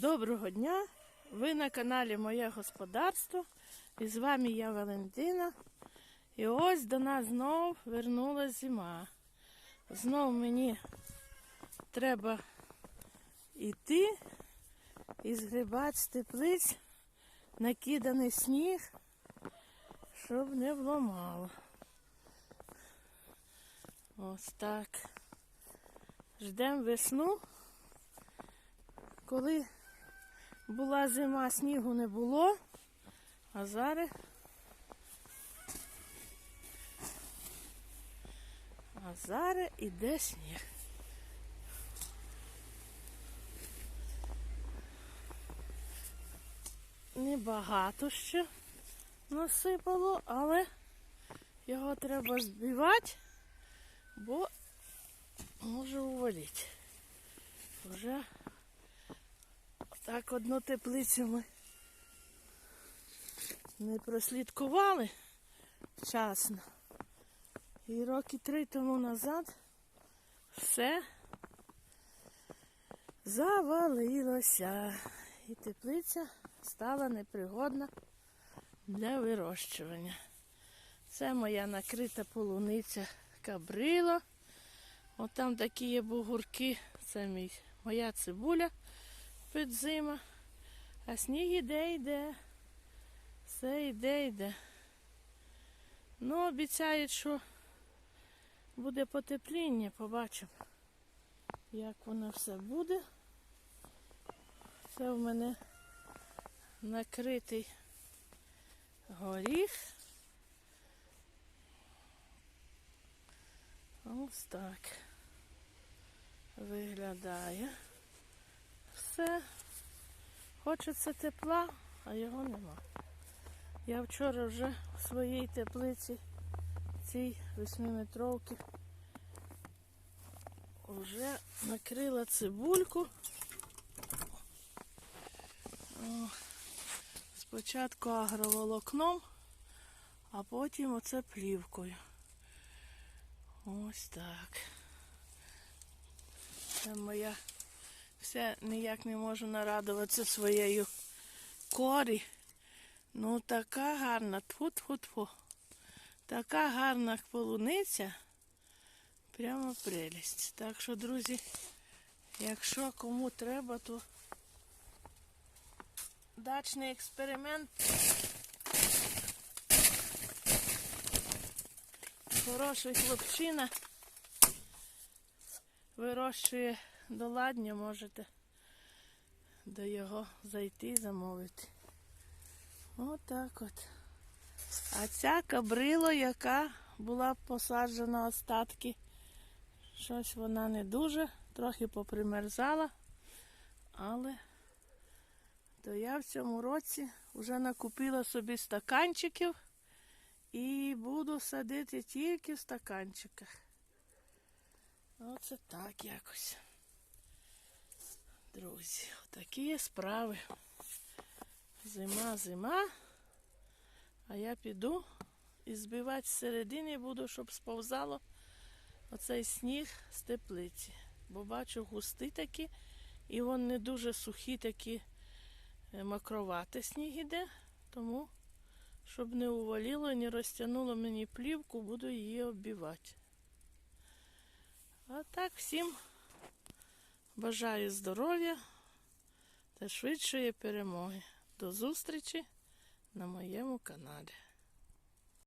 Доброго дня! Ви на каналі Моє Господарство. І з вами я Валентина. І ось до нас знов вернулася зима. Знов мені треба йти і згрібати з теплиць накиданий сніг, щоб не вламало. Ось так. Ждемо весну. Коли була зима, снігу не було, а зараз. А зараз іде сніг. Небагато ще насипало, але його треба збивати, бо може увалити. Вже так одну теплицю ми не прослідкували вчасно. І роки три тому назад все завалилося. І теплиця стала непригодна для вирощування. Це моя накрита полуниця кабрило. От там такі є бугурки, це мій, моя цибуля під зима. А сніг іде, йде. Все йде, йде. Ну, обіцяють, що буде потепління, побачимо, як воно все буде. Це в мене накритий горіх. Ось так виглядає. Все. Хочеться тепла, а його нема. Я вчора вже в своїй теплиці, цій восьмиметровці, вже накрила цибульку. Спочатку агроволокном, а потім оце плівкою. Ось так. Це моя все ніяк не можу нарадуватися своєю корі. Ну така гарна, тфу-тфу-тфу. Така гарна полуниця. Прямо прелість. Так що, друзі, якщо кому треба, то дачний експеримент. Хороший хлопчина вирощує до ладня, можете до його зайти і замовити. Отак от. А ця кабрило, яка була посаджена остатки, щось вона не дуже, трохи попримерзала, але то я в цьому році вже накупила собі стаканчиків і буду садити тільки в стаканчиках. Оце так якось. Друзі, такі справи. Зима, зима. А я піду і збивати зсередини буду, щоб сповзало оцей сніг з теплиці. Бо бачу густі такі, і він не дуже сухі такі е, макровати сніг іде, тому, щоб не увалило і не розтягнуло мені плівку, буду її оббивати. А так всім бажаю здоров'я та швидшої перемоги. До зустрічі на моєму каналі.